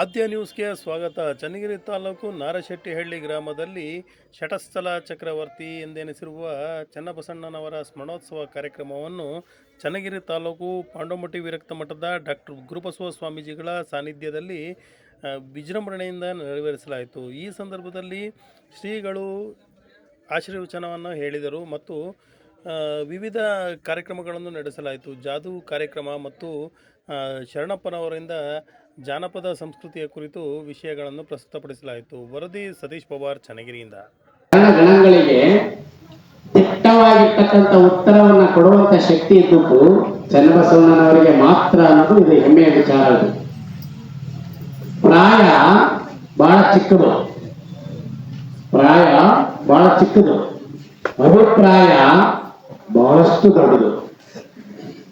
ಆದ್ಯ ನ್ಯೂಸ್ಗೆ ಸ್ವಾಗತ. ಚನ್ನಗಿರಿ ತಾಲೂಕು ನಾರಶೆಟ್ಟಿಹಳ್ಳಿ ಗ್ರಾಮದಲ್ಲಿ ಶಟಸ್ಥಲ ಚಕ್ರವರ್ತಿ ಎಂದೆನಿಸಿರುವ ಚನ್ನಬಸಣ್ಣನವರ ಸ್ಮರಣೋತ್ಸವ ಕಾರ್ಯಕ್ರಮವನ್ನು ಚನ್ನಗಿರಿ ತಾಲೂಕು ಪಾಂಡೋಮಟ್ಟಿ ವಿರಕ್ತ ಮಠದ ಡಾಕ್ಟರ್ ಗುರುಬಸವ ಸ್ವಾಮೀಜಿಗಳ ಸಾನ್ನಿಧ್ಯದಲ್ಲಿ ವಿಜೃಂಭಣೆಯಿಂದ ನೆರವೇರಿಸಲಾಯಿತು. ಈ ಸಂದರ್ಭದಲ್ಲಿ ಶ್ರೀಗಳು ಆಶೀರ್ವಚನವನ್ನು ಹೇಳಿದರು ಮತ್ತು ವಿವಿಧ ಕಾರ್ಯಕ್ರಮಗಳನ್ನು ನಡೆಸಲಾಯಿತು. ಜಾದೂ ಕಾರ್ಯಕ್ರಮ ಮತ್ತು ಶರಣಪ್ಪನವರಿಂದ ಜಾನಪದ ಸಂಸ್ಕೃತಿಯ ಕುರಿತು ವಿಷಯಗಳನ್ನು ಪ್ರಸ್ತುತಪಡಿಸಲಾಯಿತು. ವರದಿ ಸತೀಶ್ ಪವಾರ್, ಚನ್ನಗಿರಿಯಿಂದ. ಗಣಗಳಿಗೆ ದಿಟ್ಟವಾಗಿರ್ತಕ್ಕಂಥ ಉತ್ತರವನ್ನ ಕೊಡುವಂತ ಶಕ್ತಿ ಇದ್ದದ್ದು ಚನ್ನಬಸವಣ್ಣನವರಿಗೆ ಮಾತ್ರ ಅನ್ನೋದು ಇದು ಹೆಮ್ಮೆಯ ವಿಚಾರ ಅದು. ಪ್ರಾಯ ಬಹಳ ಚಿಕ್ಕದು. ಪ್ರಾಯ ಬಹಳ ಚಿಕ್ಕದು. ಅಭಿಪ್ರಾಯ ಬಹಳಷ್ಟು ದೊಡ್ಡದು.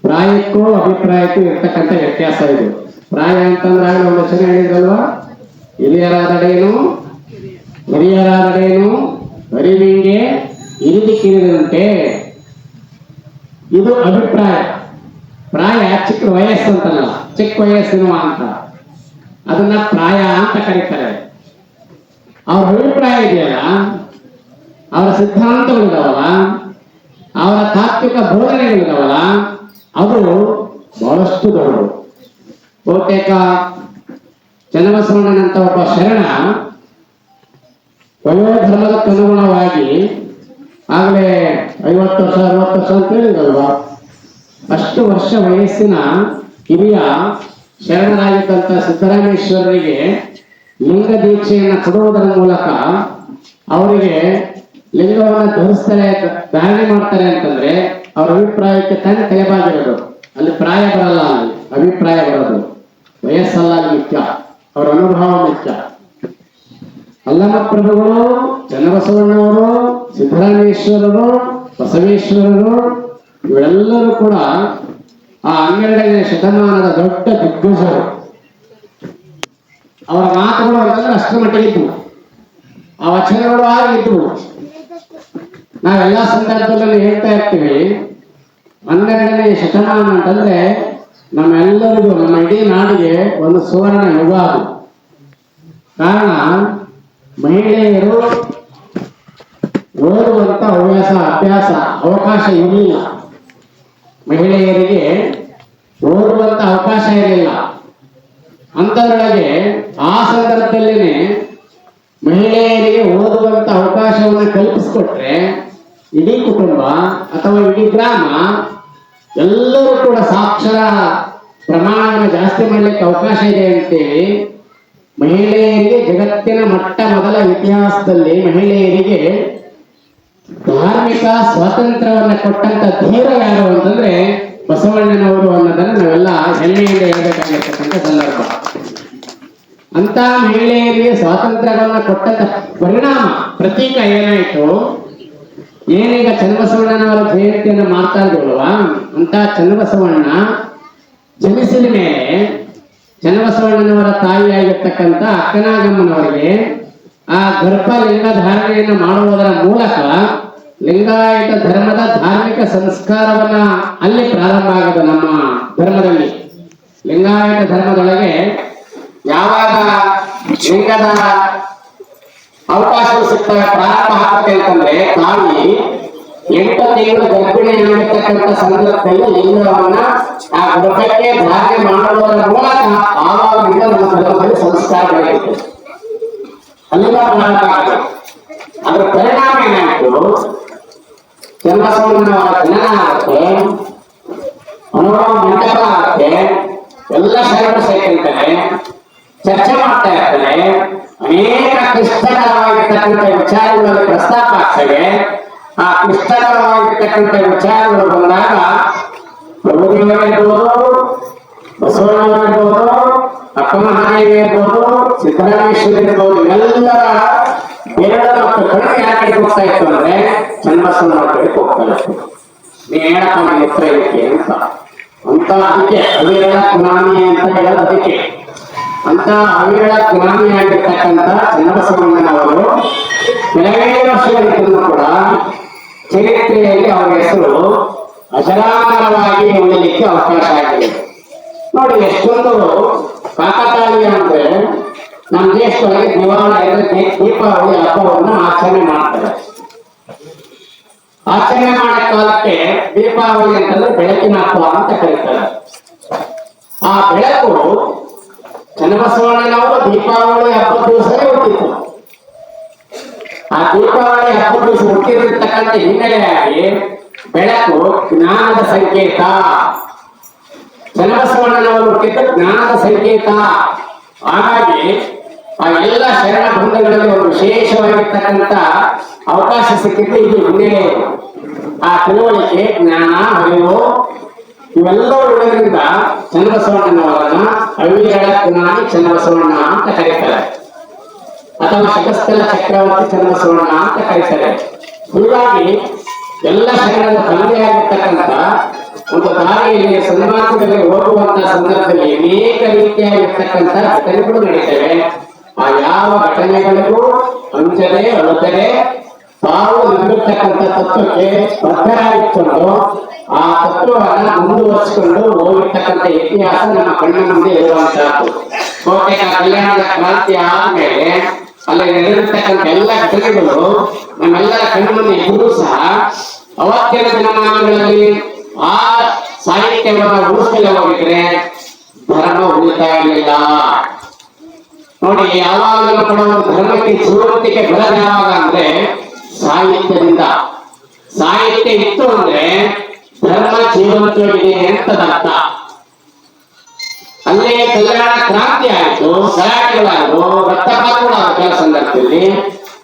ಪ್ರಾಯಕ್ಕೂ ಅಭಿಪ್ರಾಯಕ್ಕೂ ಇರ್ತಕ್ಕಂಥ ವ್ಯತ್ಯಾಸ ಇದು. ಪ್ರಾಯ ಅಂತಂದ್ರೆ ಒಂದು ವಚನ ಹೇಳಿದ್ರಲ್ವಾ? ಹಿರಿಯರಾದಡೇನು ಹಿರಿಯರಾದಡೇನು ಅರಿವಿಂಗೆ ಇರಿದಿಕ್ಕಿರಿದಂತೆ ಇದು ಅಭಿಪ್ರಾಯ. ಪ್ರಾಯ ಚಿಕ್ಕ ವಯಸ್ಸು ಅಂತಲ್ಲ, ಚಿಕ್ಕ ವಯಸ್ಸಿನ ಅಂತ ಅದನ್ನ ಪ್ರಾಯ ಅಂತ ಕರೀತಾರೆ. ಅವ್ರ ಅಭಿಪ್ರಾಯ ಇದೆಯಲ್ಲ? ಅವರ ಸಿದ್ಧಾಂತಗಳಿದಾವಲ್ಲ ಅವರ ತಾತ್ವಿಕ ಬೋಧನೆಗಳಿದಾವಲ್ಲ ಅದು ಬಹಳಷ್ಟು ದೊಡ್ಡದು. ಬಹುತೇಕ ಚನ್ನಬಸವಣ್ಣನಂತ ಒಬ್ಬ ಶರಣ ವಯೋಧರ್ಮದಕ್ಕನುಗುಣವಾಗಿ ಆಗಲೇ ಐವತ್ತು ವರ್ಷ, ಅರವತ್ತು ವರ್ಷ ಅಂತ ಹೇಳಿದಲ್ವಾ ಅಷ್ಟು ವರ್ಷ ವಯಸ್ಸಿನ ಹಿರಿಯ ಶರಣರಾಗಿದ್ದಂಥ ಸಿದ್ದರಾಮೇಶ್ವರರಿಗೆ ಲಿಂಗ ದೀಕ್ಷೆಯನ್ನು ಕೊಡುವುದರ ಮೂಲಕ ಅವರಿಗೆ ಲಿಂಗವನ್ನು ಧರಿಸ್ತಾರೆ ಧಾರಣೆ ಮಾಡ್ತಾರೆ ಅಂತಂದ್ರೆ ಅವ್ರ ಅಭಿಪ್ರಾಯಕ್ಕೆ ತನ್ನ ತಲೆಬಾಗಿರೋದು. ಅಲ್ಲಿ ಪ್ರಾಯ ಬರಲ್ಲ ಅಲ್ಲಿ ಅಭಿಪ್ರಾಯ ಬರೋದು. ವಯಸ್ಸಲ್ಲ ಮುಖ್ಯ ಅವರ ಅನುಭವ ಮುಖ್ಯ ಅಲ್ಲಮ ಪ್ರಭುಗಳು, ಚನ್ನಬಸವಣ್ಣವರು, ಸಿದ್ದರಾಮೇಶ್ವರರು, ಬಸವೇಶ್ವರರು, ಇವರೆಲ್ಲರೂ ಕೂಡ ಆ ಹನ್ನೆರಡನೇ ಶತಮಾನದ ದೊಡ್ಡ ದಿಗ್ಗಜರು. ಅವರ ಮಾತುಗಳು ಅಂತಂದ್ರೆ ಅಷ್ಟರ ಮಟ್ಟಿಗೆ ಇದ್ವು. ಆ ವಚನಗಳು ಆಗಿದ್ವು. ನಾವೆಲ್ಲ ಸಂದರ್ಭದಲ್ಲಿ ಹೇಳ್ತಾ ಇರ್ತೀವಿ. ಹನ್ನೆರಡನೇ ಶತಮಾನ ಅಂತಂದ್ರೆ ನಮ್ಮೆಲ್ಲರಿಗೂ, ನಮ್ಮ ಇಡೀ ನಾಡಿಗೆ ಒಂದು ಸುವರ್ಣ ಯುಗ ಅದು. ಕಾರಣ, ಮಹಿಳೆಯರು ಓದುವಂತ ಹವ್ಯಾಸ, ಅಭ್ಯಾಸ, ಅವಕಾಶ ಇರಲಿಲ್ಲ. ಮಹಿಳೆಯರಿಗೆ ಓದುವಂತ ಅವಕಾಶ ಇರಲಿಲ್ಲ. ಅಂತದ್ರೊಳಗೆ ಆ ಸಂದರ್ಭದಲ್ಲಿನೇ ಮಹಿಳೆಯರಿಗೆ ಓದುವಂತ ಅವಕಾಶವನ್ನು ಕಲ್ಪಿಸಿಕೊಟ್ರೆ ಇಡೀ ಕುಟುಂಬ ಅಥವಾ ಇಡೀ ಗ್ರಾಮ ಎಲ್ಲರೂ ಕೂಡ ಸಾಕ್ಷರ ಪ್ರಮಾಣವನ್ನು ಜಾಸ್ತಿ ಮಾಡಲಿಕ್ಕೆ ಅವಕಾಶ ಇದೆ ಅಂತೇಳಿ ಮಹಿಳೆಯರಿಗೆ ಜಗತ್ತಿನ ಮೊಟ್ಟ ಮೊದಲ ಇತಿಹಾಸದಲ್ಲಿ ಮಹಿಳೆಯರಿಗೆ ಧಾರ್ಮಿಕ ಸ್ವಾತಂತ್ರ್ಯವನ್ನ ಕೊಟ್ಟಂತ ಧೀರ ಯಾರು ಅಂತಂದ್ರೆ ಬಸವಣ್ಣನವರು ಅನ್ನೋದನ್ನ ನಾವೆಲ್ಲ ಹೆಮ್ಮೆಯಿಂದ ಹೇಳ್ಬೇಕಾಗಿರ್ತಕ್ಕಂಥ ಸಂದರ್ಭ. ಅಂತ ಮಹಿಳೆಯರಿಗೆ ಸ್ವಾತಂತ್ರ್ಯವನ್ನ ಕೊಟ್ಟಂತ ಪರಿಣಾಮ, ಪ್ರತೀಕ ಏನಾಯ್ತು? ಏನೀಗ ಚನ್ನಬಸವಣ್ಣನವರ ಜಯಂತಿಯನ್ನು ಮಾಡ್ತಾ ಅಂತ ಚನ್ನಬಸವಣ್ಣ ಜನಿಸಿದ ಮೇಲೆ ಚನ್ನಬಸವಣ್ಣನವರ ತಾಯಿಯಾಗಿರ್ತಕ್ಕಂಥ ಅಕ್ಕನಾಗಮ್ಮನವರಿಗೆ ಆ ಗರ್ಭ ಲಿಂಗ ಧಾರಣೆಯನ್ನು ಮಾಡುವುದರ ಮೂಲಕ ಲಿಂಗಾಯತ ಧರ್ಮದ ಧಾರ್ಮಿಕ ಸಂಸ್ಕಾರವನ್ನ ಅಲ್ಲಿ ಪ್ರಾರಂಭ ಆಗದು ನಮ್ಮ ಧರ್ಮದಲ್ಲಿ. ಲಿಂಗಾಯತ ಧರ್ಮದೊಳಗೆ ಯಾವಾಗ ಲಿಂಗದ ಅವಕಾಶಗಳು ಸಿಗ್ತವೆ. ಪ್ರಾರಂಭ ಅಂತಂದ್ರೆ ತಾಯಿ ಎಂಟು ತಿಂಗಳು ಗರ್ಭಿಣಿಯಲ್ಲಿರ್ತಕ್ಕಂಥ ಸಂದರ್ಭದಲ್ಲಿ ಲಿಂಗವನ್ನ ಆ ಗರ್ಭಕ್ಕೆ ಧಾರಣೆ ಮಾಡುವುದರ ಮೂಲಕ ಆವಾಗಿಂದ ನಮ್ಮ ಧರ್ಮದಲ್ಲಿ ಸಂಸ್ಕಾರ ಬೆಳೆಯುತ್ತೆ. ಅಲ್ಲಿಂದ ಪ್ರಾರಂಭ ಅದರ ಪರಿಣಾಮ ಏನಾಯ್ತು? ಜನ್ಮಸಂಬಂಧವಾದ ಜನನ ಆಗುತ್ತೆ. ಮನೋರಮ ಮಂಟಪ ಆಗುತ್ತೆ. ಎಲ್ಲ ಶರಣರು ಸೇರಿರ್ತಾರೆ ಚರ್ಚೆ ಮಾಡ್ತಾ ಇರ್ತಾರೆ. ಅನೇಕ ಕ್ಲಿಷ್ಟಕರವಾಗಿರ್ತಕ್ಕಂಥ ವಿಚಾರಗಳನ್ನು ಪ್ರಸ್ತಾಪ ಆಗ್ತದೆ. ಆ ಕ್ಲಿಷ್ಟಕರವಾಗಿರ್ತಕ್ಕಂಥ ವಿಚಾರಗಳು ಬಂದಾಗ ಪ್ರಭುದೇವರಿರ್ಬೋದು ಬಸವಣ್ಣವರಿರ್ಬೋದು ಅಕ್ಕಮಹಾದೇವಿ ಇರ್ಬೋದು, ಸಿದ್ದರಾಮೇಶ್ವರ ಇರ್ಬೋದು, ಇವೆಲ್ಲರ ಬೇರೆ ಮತ್ತು ಕಡಿಮೆ ಯಾಕೆ ಹೋಗ್ತಾ ಇತ್ತು ಅಂದ್ರೆ ಚನ್ನಬಸವನ ಕಡೆ ಹೋಗ್ತಾ ಇತ್ತು. ನೀನ್ ಹತ್ರ ಇದಕ್ಕೆ ಅಂತ. ಅಂತ ಅದಕ್ಕೆ, ಅದೇ ಕುಮಾನಿ ಅಂತ ಹೇಳೋದು ಅದಕ್ಕೆ. ಅಂತ ಅವಿಗಳ ಗುಲಾಮಿ ಚನ್ನಬಸವಣ್ಣ ಅವರು ಕೆಲವೇ ವರ್ಷಗಳಿದ್ದರೂ ಕೂಡ ಚರಿತ್ರೆಯಲ್ಲಿ ಅವರ ಹೆಸರು ಅಜರಾಮರವಾಗಿ ಉಳಿಲಿಕ್ಕೆ ಅವಕಾಶ ಆಗಿದೆ. ನೋಡಿ, ಎಷ್ಟೊಂದು ಕಾಕತಾಳಿ ಅಂದ್ರೆ ನಮ್ಮ ದೇಶದೊಳಗೆ ದಿವಾಳಿ ಅಂದ್ರೆ ದೀಪಾವಳಿ ಹಬ್ಬವನ್ನು ಆಚರಣೆ ಮಾಡ್ತಾರೆ. ಆಚರಣೆ ಮಾಡೋ ಕಾಲಕ್ಕೆ ದೀಪಾವಳಿ ಅಂತಂದ್ರೆ ಬೆಳಕಿನ ಹಬ್ಬ ಅಂತ ಕರೀತಾರೆ. ಆ ಬೆಳಕು ಚನ್ನಬಸವಣ್ಣನವರು ದೀಪಾವಳಿ ಹಬ್ಬದ ದಿವಸನೇ ಹುಟ್ಟಿದ್ರು ಆ ದೀಪಾವಳಿ ಹಬ್ಬದ ದಿವಸ ಹುಟ್ಟಿರ್ತಕ್ಕಂಥ ಹಿನ್ನೆಲೆಯಾಗಿ ಬೆಳಕು ಜ್ಞಾನದ ಸಂಕೇತ ಚನ್ನಬಸವಣ್ಣನವರು ಹುಟ್ಟಿದ್ದು ಜ್ಞಾನದ ಸಂಕೇತ ಹಾಗಾಗಿ ಆ ಎಲ್ಲ ಶರಣ ಬಂಧಗಳಲ್ಲಿ ಒಂದು ವಿಶೇಷವಾಗಿರ್ತಕ್ಕಂಥ ಅವಕಾಶ ಸಿಕ್ಕಿದ್ದು ಇದು ಹಿನ್ನೆಲೆ ಆ ತಿಳುವಳಿಕೆ ಜ್ಞಾನ ಹರಿವು ಇವೆಲ್ಲವುಗಳಿಂದ ಚನ್ನಬಸವಣ್ಣನವರನ್ನ ಹಳ್ಳಿಗಳ ಪುನಾಯಿ ಚನ್ನಬಸವಣ್ಣ ಅಂತ ಕರೀತಾರೆ. ಅಥವಾ ಶಕಸ್ಥಲ ಚಕ್ರವರ್ತಿ ಚನ್ನಬಸವಣ್ಣ ಅಂತ ಕರೀತಾರೆ. ಹೀಗಾಗಿ ಎಲ್ಲ ಶರಣರ ತಂದೆ ಆಗಿರ್ತಕ್ಕಂತ ಒಂದು ದಾರಿಯಲ್ಲಿ ಸನ್ಮಾರ್ಗದಲ್ಲಿ ಹೋಗುವಂತಹ ಸಂದರ್ಭದಲ್ಲಿ ಅನೇಕ ರೀತಿಯಾಗಿರ್ತಕ್ಕಂಥ ಘಟನೆಗಳು ನಡೀತವೆ. ಆ ಯಾವ ಘಟನೆಗಳಿಗೂ ಅಂಜನೆ ಅಳದರೆ ತಾವು ನಿಂತಿರ್ತಕ್ಕಂಥ ತತ್ವಕ್ಕೆ ಸ್ಪರ್ಧರಾಗಿತ್ತು ಆ ತತ್ವವನ್ನು ಮುಂದುವರಿಸಿಕೊಂಡು ಹೋಗಿರ್ತಕ್ಕಂಥ ಇತಿಹಾಸ ನಮ್ಮ ಕಣ್ಣಿನ ಮುಂದೆ ಇರುವಂತಹದ್ದು. ಕೋಟೆಯ ಕಲ್ಯಾಣದ ಕ್ರಾಂತಿ ಆದ್ಮೇಲೆ ಅಲ್ಲಿ ನಡೆದಿರ್ತಕ್ಕಂಥ ಎಲ್ಲ ಘಟನೆಗಳು ನಮ್ಮೆಲ್ಲರ ಕಣ್ಣಿನ ಇದ್ರೂ ಸಹ ಅವತ್ತಿನ ದಿನಮಾನಗಳಲ್ಲಿ ಆ ಸಾಹಿತ್ಯವನ್ನು ಉಳಿಸಲು ಹೋಗಿದ್ರೆ ಧರ್ಮ ಉಳಿತಾ ಇರಲಿಲ್ಲ. ನೋಡಿ, ಯಾವಾಗಲೂ ಕೂಡ ಒಂದು ಧರ್ಮಕ್ಕೆ ಜೀವನಕ್ಕೆ ಬರದ ಯಾವಾಗ ಅಂದ್ರೆ ಸಾಹಿತ್ಯದಿಂದ. ಸಾಹಿತ್ಯ ಇತ್ತು ಅಂದ್ರೆ ಧರ್ಮ ಜೀವಂತವಾಗಿದೆ ಎಂತದರ್ಥ ಅಲ್ಲೇ ಕಲ್ಯಾಣ ಕ್ರಾಂತಿ ಆಯಿತು, ಗಲಾಟೆಗಳಾದ್ರು ರಕ್ತಪಾತ್ರ ಕೆಲ ಸಂದರ್ಭದಲ್ಲಿ.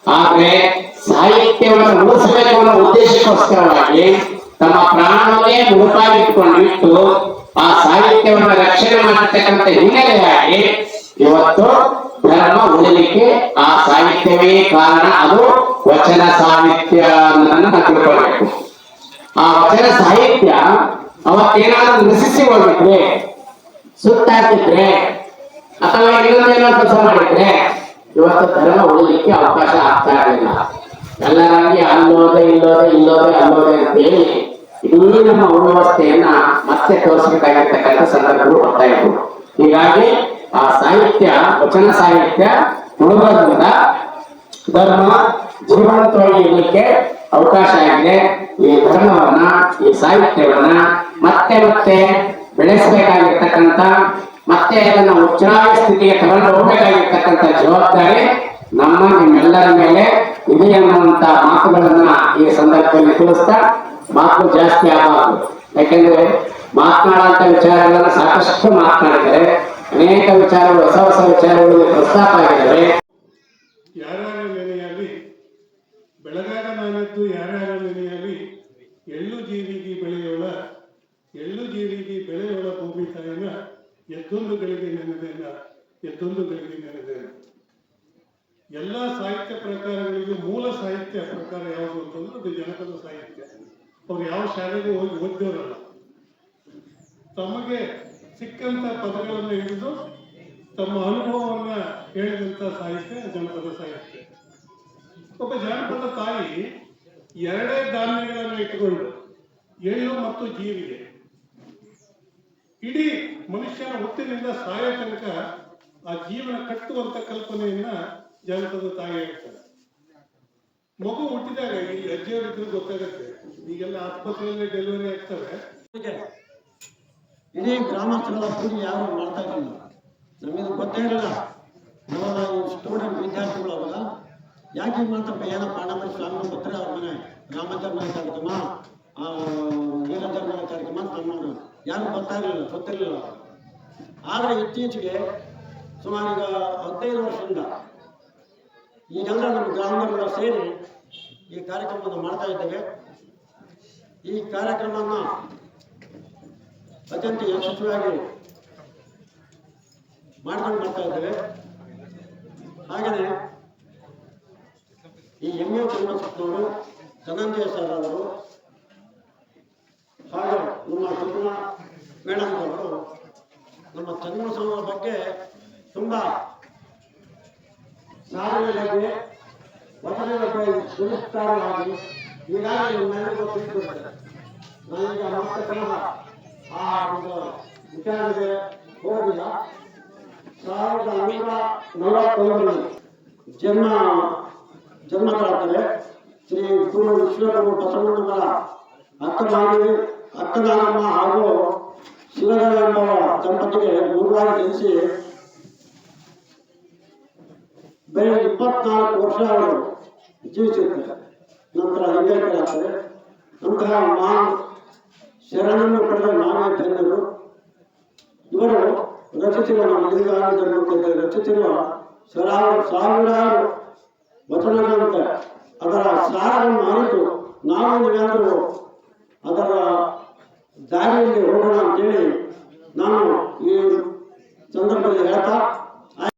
ಆದ್ರೆ ಸಾಹಿತ್ಯವನ್ನು ಉಳಿಸಬೇಕು ಅನ್ನೋ ಉದ್ದೇಶಕ್ಕೋಸ್ಕರವಾಗಿ ತಮ್ಮ ಪ್ರಾಣವನ್ನೇ ಮುಡುಪಾಗಿಟ್ಟುಕೊಂಡಿಟ್ಟು ಆ ಸಾಹಿತ್ಯವನ್ನು ರಕ್ಷಣೆ ಮಾಡತಕ್ಕಂತ ಹಿನ್ನೆಲೆಯಾಗಿ ಇವತ್ತು ಧರ್ಮ ಉಳಿಲಿಕ್ಕೆ ಆ ಸಾಹಿತ್ಯವೇ ಕಾರಣ. ಅದು ವಚನ ಸಾಹಿತ್ಯ ಅನ್ನೋದನ್ನ ತಿಳ್ಕೊಳ್ಬೇಕು. ಆ ವಚನ ಸಾಹಿತ್ಯ ಅವತ್ತೇನಾದ್ರೂ ನಶಿಸಿಕೊಂಡಿದ್ರೆ ಸುತ್ತಾಕಿದ್ರೆ ಅಥವಾ ಇನ್ನೊಂದೇನೋ ಕೆಲಸ ಮಾಡಿದ್ರೆ, ಇವತ್ತು ಧರ್ಮ ಉಳಿಲಿಕ್ಕೆ ಅವಕಾಶ ಆಗ್ತಾ ಇರಲಿಲ್ಲ ಎಲ್ಲರಾಗಿ ಅಲ್ಲೋದೆ, ಇಲ್ಲೋದೆ ಇಲ್ಲೋದೆ, ಅಲ್ಲೋದೆ ಅಂತ ಹೇಳಿ ಇನ್ನೂ ನಮ್ಮ ಅವ್ಯವಸ್ಥೆಯನ್ನ ಮತ್ತೆ ತೋರಿಸಬೇಕಾಗಿರ್ತಕ್ಕಂಥ ಸಂದರ್ಭಗಳು ಬರ್ತಾ ಇದ್ವು ಹೀಗಾಗಿ ಆ ಸಾಹಿತ್ಯ, ವಚನ ಸಾಹಿತ್ಯ ನೋಡೋದ್ರಿಂದ ಧರ್ಮ ಜೀವಂತವಾಗಿ ಇರಲಿಕ್ಕೆ ಅವಕಾಶ ಆಗಿದೆ ಈ ಧರ್ಮವನ್ನ, ಈ ಸಾಹಿತ್ಯವನ್ನ ಮತ್ತೆ ಮತ್ತೆ ಬೆಳೆಸಬೇಕಾಗಿರ್ತಕ್ಕಂತ ಮತ್ತೆ ಅದನ್ನು ಉಚ್ಚಾರ ಸ್ಥಿತಿಗೆ ತಗೊಂಡು ಹೋಗಬೇಕಾಗಿರ್ತಕ್ಕಂಥ ಜವಾಬ್ದಾರಿ ನಮ್ಮ ನಿಮ್ಮೆಲ್ಲರ ಮೇಲೆ ಇದೆ ಅನ್ನುವಂತ ಮಾತುಗಳನ್ನ ಈ ಸಂದರ್ಭದಲ್ಲಿ ತಿಳಿಸ್ತಾ ಮಾತು ಜಾಸ್ತಿ ಆಗಬಾರದು. ಯಾಕೆಂದ್ರೆ ಮಾತನಾಡುವಂತ ವಿಚಾರಗಳನ್ನ ಸಾಕಷ್ಟು ಮಾತನಾಡಿದರೆ ಅನೇಕ ವಿಚಾರಗಳು, ಹೊಸ ಹೊಸ ವಿಚಾರಗಳು ಪ್ರಸ್ತಾಪ ಆಗಿದ್ದಾರೆ ಯಾರ್ಯಾರದ್ದು ಯಾರ್ಯಾರ ಮನೆಯಲ್ಲಿ ಎಳ್ಳು ಜೀವಿಗೆ ಬೆಳೆಯೋಣ ಎಳ್ಳು ಜೀವಿಗೆ ಬೆಳೆಯೋಳ ಭೂಮಿ ತಾಯಿನ ಎದ್ದೊಂದುಗಳಿಗೆ ನೆನೆದೇನ ಎದ್ದೊಂದುಗಳಿಗೆ ನೆನೆದೇನ ಎಲ್ಲ ಸಾಹಿತ್ಯ ಪ್ರಕಾರಗಳಿಗೆ ಮೂಲ ಸಾಹಿತ್ಯ ಪ್ರಕಾರ ಯಾವುದು ಅಂತಂದ್ರೆ ಅದು ಜನಪದ ಸಾಹಿತ್ಯ. ಅವ್ರು ಯಾವ ಶಾಲೆಗೂ ಹೋಗಿ ಓದಿದವರಲ್ಲ ತಮಗೆ ಸಿಕ್ಕಂತ ಪದಗಳನ್ನು ಹಿಡಿದು ತಮ್ಮ ಅನುಭವವನ್ನ ಹೇಳಿದಂತ ಸಾಹಿತ್ಯ ಜನಪದ ಸಾಹಿತ್ಯ. ಒಬ್ಬ ಜಾನಪದ ತಾಯಿ ಎರಡೇ ಧಾನ್ಯಗಳನ್ನು ಇಟ್ಟುಕೊಂಡು ಎಳ್ಳು ಮತ್ತು ಜೀವಿಗೆ ಇಡೀ ಮನುಷ್ಯನ ಹುಟ್ಟಿನಿಂದ ಸಾಯೋ ತನಕ ಆ ಜೀವನ ಕಟ್ಟುವಂತ ಕಲ್ಪನೆಯನ್ನ ಜಾನಪದ ತಾಯಿ ಹೇಳ್ತಾರೆ ಮಗು ಹುಟ್ಟಿದಾಗ ಈ ಅಜ್ಜಿಯವರಿದ್ರು ಗೊತ್ತಾಗುತ್ತೆ. ಈಗೆಲ್ಲ ಆಸ್ಪತ್ರೆಯಲ್ಲಿ ಡೆಲಿವರಿ ಆಗ್ತವೆ. ಇಡೀ ಗ್ರಾಮಾಂತರದ ಪೂಜೆ ಯಾರು ಮಾಡ್ತಾ ಇರಲಿಲ್ಲ ನಮಗೆ ಗೊತ್ತೇ ಇಲ್ಲ ನಾವು ಸ್ಟೂಡೆಂಟ್ ವಿದ್ಯಾರ್ಥಿಗಳು ಅವಾಗ ಯಾಕೆ ಮಾತಪ್ಪ ಏನ ಅಣ್ಣಮರಿ ಸ್ವಾಮಿ ಪುತ್ರ ಅವ್ರ ಮನೆ ರಾಮಚಂದ್ರ ಕಾರ್ಯಕ್ರಮ ವೀರಚಂದ್ರ ಕಾರ್ಯಕ್ರಮ ಅಂತ ಯಾರು ಗೊತ್ತಾಗಲಿಲ್ಲ, ಗೊತ್ತಿರಲಿಲ್ಲ. ಆದರೆ ಇತ್ತೀಚೆಗೆ ಸುಮಾರು ಈಗ ಹದಿನೈದು ವರ್ಷದಿಂದ ಈಗೆಲ್ಲ ನಮ್ಮ ಗ್ರಾಮದವರೆಲ್ಲ ಸೇರಿ ಈ ಕಾರ್ಯಕ್ರಮವನ್ನು ಮಾಡ್ತಾ ಇದ್ದೇವೆ. ಈ ಕಾರ್ಯಕ್ರಮವನ್ನು ಅತ್ಯಂತ ಯಶಸ್ವಿಯಾಗಿ ಮಾಡ್ಕೊಂಡು ಬರ್ತಾ ಇದ್ದೇವೆ. ಹಾಗೆಯೇ ಈ ಎಂ ಎಮ್ಮೆ ತಿಮ್ಮಸತ್ನವರು ಧನಂಜಯ ಸರ್ ಅವರು, ಹಾಗೂ ನಮ್ಮ ಸುಗುಣ ಮೇಡಮ್ ಅವರು, ನಮ್ಮ ಚನ್ನಬಸವನ ಬಗ್ಗೆ ತುಂಬ ಸಾಧನೆಗಳಿಗೆ ವಚನಗಳಿಗೆ ಪುರಸ್ಕಾರವಾಗಿ ಈಗಾಗಲೇ ನನಗೂ ತಿಳಿದುಬಿಟ್ಟೆ ನನಗೆ ನಮ್ಮ ಆ ಒಂದು ವಿಚಾರಕ್ಕೆ ಹೋಗಿಲ್ಲ ಸಾವಿರದ ನೂರ ನಲವತ್ತೊಂದರಲ್ಲಿ ಜನ್ಮ ಜನ್ಮ ತಾಳ್ತಾರೆ ಶ್ರೀ ಗುರು ವಿಶ್ವಗುರು ಬಸವಣ್ಣನವರ ಅಕ್ಕನಾಗಿ, ಅಕ್ಕನಾಗಮ್ಮ ಹಾಗೂ ಶಿವಗಂಗಮ್ಮ ದಂಪತಿಗೆ ಗುರುವಾರ ಜನಿಸಿ ಬೇರೆ ಇಪ್ಪತ್ನಾಲ್ಕು ವರ್ಷ ಅವರು ಜೀವಿಸಿರ್ತಾರೆ. ನಂತರ ಲಿಂಗೈಕ್ಯರಾಗ್ತಾರೆ ಅಂತಹ ಮಾ ಶರಣನ್ನು ಪಡೆದ ನಾವೇ ಜನರು ಇವರು ರಚಿಸಿರುವ ನಮ್ಮ ಲಿಂಗಾನಂದ ರಚಿಸಿರುವ ಸಾವಿರ ಸಾವಿರಾರು ವಚನಗಳಂತ ಅದರ ಸಾರವನ್ನು ಅರಿತು ನಾವು ಏನಾದರೂ ಅದರ ದಾರಿಯಲ್ಲಿ ಹೋಗೋಣ ಅಂತೇಳಿ ನಾನು ಈ ಸಂದರ್ಭದಲ್ಲಿ ಹೇಳ್ತಾ